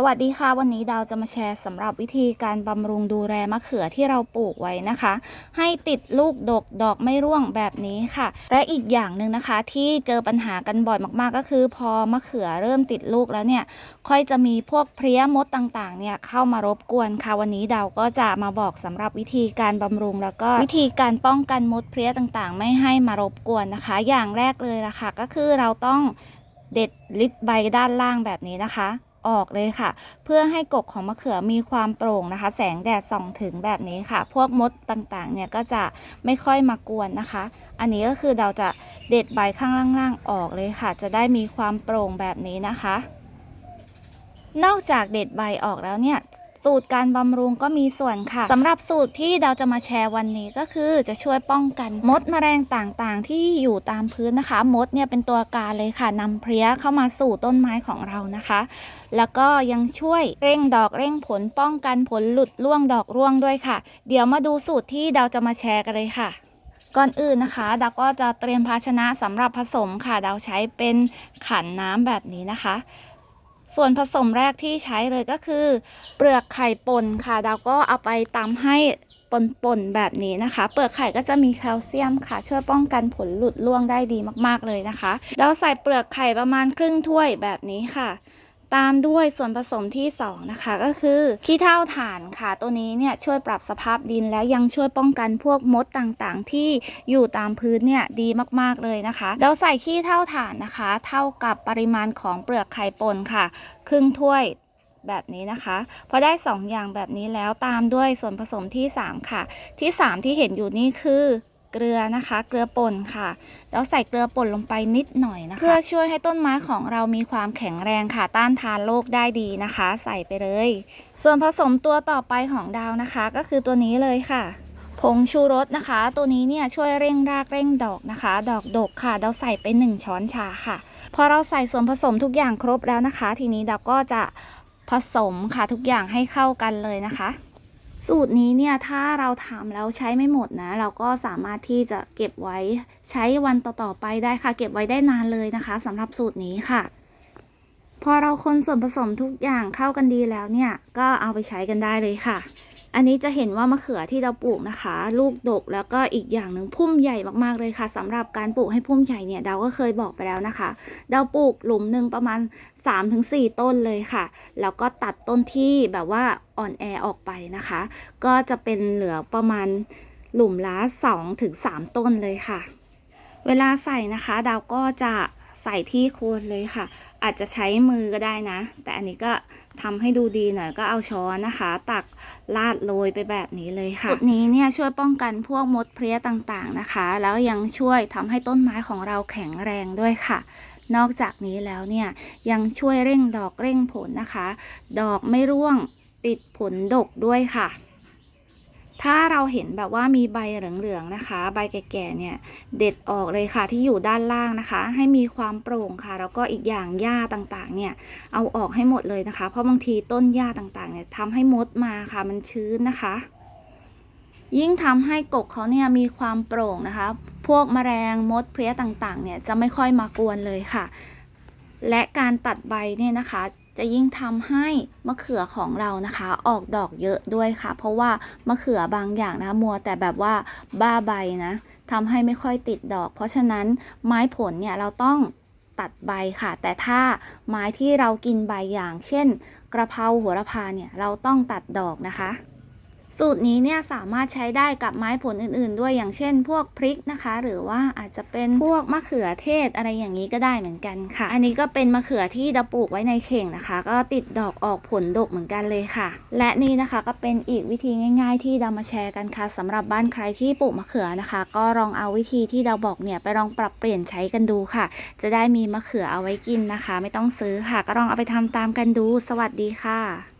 สวัสดีค่ะวันนี้ดาวจะมาแชร์สำหรับวิธีการบำรุงดูแลมะเขือที่เราปลูกไว้นะคะ ให้ติดลูกดกดอกไม่ร่วงแบบนี้ค่ะ และอีกอย่างหนึ่งนะคะ ที่เจอปัญหากันบ่อยมากๆ ก็คือ พอมะเขือเริ่มติดลูกแล้วเนี่ย ค่อยจะมีพวกเพลี้ยมดต่างๆ เนี่ยเข้ามารบกวนค่ะ วันนี้ดาวก็จะมาบอกสำหรับวิธีการบำรุงแล้วก็วิธีการป้องกันมดเพลี้ยต่างๆ ไม่ให้มารบกวนนะคะ อย่างแรกเลยละค่ะก็คือเราต้องเด็ดลิดใบด้านล่างแบบนี้นะคะ ออกเลยค่ะ เพื่อให้กกของมะเขือมีความโปร่งนะคะ แสงแดดส่องถึงแบบนี้ค่ะ พวกมดต่างๆ เนี่ยก็จะไม่ค่อยมากวนนะคะ อันนี้ก็คือเราจะเด็ดใบข้างล่างๆออกเลยค่ะ จะได้มีความโปร่งแบบนี้นะคะนอกจากเด็ดใบออกแล้วเนี่ย สูตรการบำรุงก็มีส่วนค่ะสำหรับสูตรที่เราจะมาแชร์วันนี้ก็คือจะช่วยป้องกันมดแมลงต่างๆ ที่อยู่ตามพื้นนะคะ มดเนี่ยเป็นตัวการเลยค่ะนำเพลี้ยเข้ามาสู่ต้นไม้ของเรานะคะ แล้วก็ยังช่วยเร่งดอกเร่งผลป้องกันผลหลุดร่วงดอกร่วงด้วยค่ะ เดี๋ยวมาดูสูตรที่เราจะมาแชร์กันเลยค่ะก่อนอื่นนะคะดาวก็จะเตรียมภาชนะสำหรับผสมค่ะดาวใช้เป็นขันน้ำแบบนี้นะคะ ส่วนผสมแรกที่ใช้เลยก็คือ เปลือกไข่ป่นค่ะดาวก็เอาไปตำให้ป่นๆแบบนี้นะคะ เปลือกไข่ก็จะมีแคลเซียมค่ะ ช่วยป้องกันผลหลุดร่วงได้ดีมากๆเลยนะคะดาวใส่เปลือกไข่ประมาณครึ่งถ้วยแบบนี้ค่ะ ตามด้วยส่วนผสมที่สองนะคะ ก็คือขี้เถ้าถ่านค่ะ ตัวนี้เนี่ยช่วยปรับสภาพดินแล้วยังช่วยป้องกันพวกมดต่างๆ ที่อยู่ตามพื้นเนี่ยดีมากๆเลยนะคะ เราใส่ขี้เถ้าถ่านนะคะ เท่ากับปริมาณของเปลือกไข่ปนค่ะ ครึ่งถ้วยแบบนี้นะคะพอได้ 2 อย่างแบบนี้แล้วตามด้วยส่วนผสมที่ 3 ค่ะ ที่ 3 ที่เห็นอยู่นี่คือ เกลือนะคะ เกลือป่นค่ะ แล้วใส่เกลือป่นลงไปนิดหน่อยนะคะ เพื่อช่วยให้ต้นไม้ของเรามีความแข็งแรงค่ะ ต้านทานโรคได้ดีนะคะ ใส่ไปเลย ส่วนผสมตัวต่อไปของดาวนะคะ ก็คือตัวนี้เลยค่ะ ผงชูรสนะคะ ตัวนี้เนี่ยช่วยเร่งรากเร่งดอกนะคะ ดอกดกค่ะ เราใส่ไป 1 ช้อนชาค่ะ พอเราใส่ส่วนผสมทุกอย่างครบแล้วนะคะ ทีนี้ดาวก็จะผสมค่ะทุกอย่างให้เข้ากันเลยนะคะ สูตรนี้เนี่ยถ้าเราทำแล้วใช้ไม่หมดนะ เราก็สามารถที่จะเก็บไว้ใช้วันต่อๆไปได้ค่ะ เก็บไว้ได้นานเลยนะคะสำหรับสูตรนี้ค่ะ พอเราคนส่วนผสมทุกอย่างเข้ากันดีแล้วเนี่ย ก็เอาไปใช้กันได้เลยค่ะ อันนี้จะเห็นว่ามะเขือที่เราปลูกนะคะ ลูกดกแล้วก็อีกอย่างหนึ่งพุ่มใหญ่มากๆเลยค่ะสำหรับการปลูกให้พุ่มใหญ่เนี่ยเดาก็เคยบอกไปแล้วนะคะเดาปลูกหลุมหนึ่งประมาณ 3-4 ต้นเลยค่ะ แล้วก็ตัดต้นที่แบบว่าอ่อนแอออกไปนะคะ ก็จะเป็นเหลือประมาณหลุมละ2-3 ต้นเลยค่ะ เวลาใส่นะคะ ดาวก็จะ ใส่ที่โคนเลยค่ะ อาจจะใช้มือก็ได้นะ แต่อันนี้ก็ทำให้ดูดีหน่อยก็เอาช้อนนะคะ ตักลาดโรยไปแบบนี้เลยค่ะสูตรนี้เนี่ยช่วยป้องกันพวกมดเพลี้ยต่างๆนะคะ แล้วยังช่วยทำให้ต้นไม้ของเราแข็งแรงด้วยค่ะนอกจากนี้แล้วเนี่ยยังช่วยเร่งดอกเร่งผลนะคะ ดอกไม่ร่วงติดผลดกด้วยค่ะ ถ้าเราเห็นแบบว่ามีใบเหลืองๆนะคะ ใบแก่ๆเนี่ยเด็ดออกเลยค่ะที่อยู่ด้านล่างนะคะ ให้มีความโปร่งค่ะ แล้วก็อีกอย่างหญ้าต่างๆ เนี่ยเอาออกให้หมดเลยนะคะ เพราะบางทีต้นหญ้าต่างๆเนี่ยทำให้มดมาค่ะมันชื้นนะคะ ยิ่งทำให้กกเขาเนี่ยมีความโปร่งนะคะ พวกแมลงมดเพลี้ยต่างๆ เนี่ยจะไม่ค่อยมากวนเลยค่ะ และการตัดใบเนี่ยนะคะ จะยิ่งทำให้มะเขือของเรานะคะ ออกดอกเยอะด้วยค่ะ เพราะว่ามะเขือบางอย่างนะคะมัวแต่แบบว่าบ้าใบนะทำให้ไม่ค่อยติดดอก เพราะฉะนั้นไม้ผลเนี่ยเราต้องตัดใบค่ะ แต่ถ้าไม้ที่เรากินใบอย่าง เช่น กระเพราหัวระพาเนี่ยเราต้องตัดดอกนะคะ สูตรนี้เนี่ยสามารถใช้ได้กับไม้ผลอื่นๆ ด้วยอย่างเช่น พวกพริกนะคะ หรือว่าอาจจะเป็นพวกมะเขือเทศอะไรอย่างนี้ก็ได้เหมือนกันค่ะ อันนี้ก็เป็นมะเขือที่เราปลูกไว้ในเข่งนะคะ ก็ติดดอกออกผลดกเหมือนกันเลยค่ะ และนี่นะคะก็เป็นอีกวิธีง่าย ๆ ที่เรามาแชร์กันค่ะสำหรับบ้านใครที่ปลูกมะเขือนะคะ ก็ลองเอาวิธีที่เราบอกเนี่ยไปลองปรับเปลี่ยนใช้กันดูค่ะ จะได้มีมะเขือเอาไว้กินนะคะ ไม่ต้องซื้อค่ะ ก็ลองเอาไปทำตามกันดู สวัสดีค่ะ